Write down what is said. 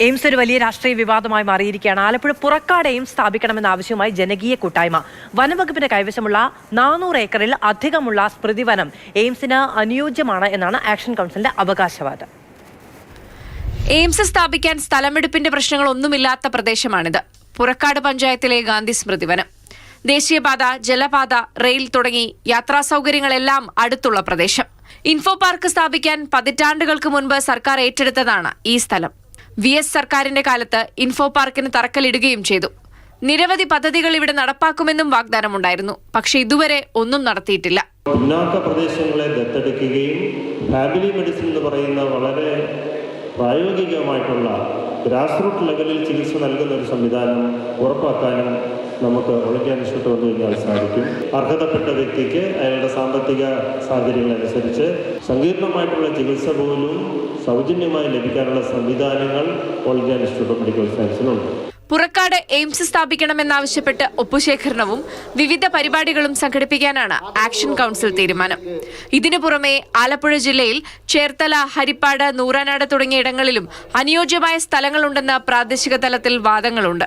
AIIMS ഒരു വലിയ രാഷ്ട്രീയ വിവാദമായി മാറിയിരിക്കുകയാണ്. ആലപ്പുഴ പുറക്കാട് എയിംസ് സ്ഥാപിക്കണമെന്ന ആവശ്യവുമായി ജനകീയ കൂട്ടായ്മ. വനംവകുപ്പിന്റെ കൈവശമുള്ള നാനൂറ് ഏക്കറിൽ അധികമുള്ള സ്മൃതിവനം എയിംസിന് അനുയോജ്യമാണ് എന്നാണ് ആക്ഷൻ കൗൺസിലിന്റെ അവകാശവാദം. എയിംസ് സ്ഥാപിക്കാൻ സ്ഥലമെടുപ്പിന്റെ പ്രശ്നങ്ങളൊന്നുമില്ലാത്ത പ്രദേശമാണിത്. പുറക്കാട് പഞ്ചായത്തിലെ ഗാന്ധി സ്മൃതിവനം. ദേശീയപാത ജലപാത റെയിൽ തുടങ്ങി യാത്രാ സൗകര്യങ്ങളെല്ലാം അടുത്തുള്ള പ്രദേശം. ഇൻഫോ പാർക്ക് സ്ഥാപിക്കാൻ പതിറ്റാണ്ടുകൾക്ക് മുൻപ് സർക്കാർ ഏറ്റെടുത്തതാണ് ഈ സ്ഥലം. വി എസ് സർക്കാരിന്റെ കാലത്ത് ഇൻഫോ പാർക്കിന് തറക്കല്ലിടുകയും ചെയ്തു. നിരവധി പദ്ധതികൾ ഇവിടെ നടപ്പാക്കുമെന്നും വാഗ്ദാനമുണ്ടായിരുന്നു. പക്ഷേ ഇതുവരെ ഒന്നും നടത്തിയിട്ടില്ല. പിന്നാക്ക പ്രദേശങ്ങളെ ദത്തെടുക്കുകയും ഫാമിലി മെഡിസിൻ എന്ന് പറയുന്ന വളരെ പ്രായോഗികമായിട്ടുള്ള ഗ്രാസ് റൂട്ട് ലെവലിൽ ചികിത്സ നൽകുന്ന ഒരു സംവിധാനം ഉറപ്പാക്കാനും നമുക്ക് ഇൻസ്റ്റിറ്റ്യൂട്ട് വന്നു കഴിഞ്ഞാൽ സാധിക്കും. അർഹതപ്പെട്ട വ്യക്തിക്ക് അയാളുടെ സാമ്പത്തിക സാഹചര്യങ്ങളനുസരിച്ച് സങ്കീർണമായിട്ടുള്ള ചികിത്സ പോലും സൗജന്യമായി ലഭിക്കാനുള്ള സംവിധാനങ്ങൾ ഓഫ് മെഡിക്കൽ സയൻസിനുണ്ട്. പുറക്കാട് എയിംസ് സ്ഥാപിക്കണമെന്നാവശ്യപ്പെട്ട് ഒപ്പുശേഖരണവും വിവിധ പരിപാടികളും സംഘടിപ്പിക്കാനാണ് ആക്ഷൻ കൗൺസിൽ തീരുമാനം. ഇതിനു പുറമെ ആലപ്പുഴ ജില്ലയിൽ ചേർത്തല ഹരിപ്പാട് നൂറാനാട് തുടങ്ങിയ ഇടങ്ങളിലും അനുയോജ്യമായ സ്ഥലങ്ങളുണ്ടെന്ന് പ്രാദേശിക തലത്തിൽ വാദങ്ങളുണ്ട്.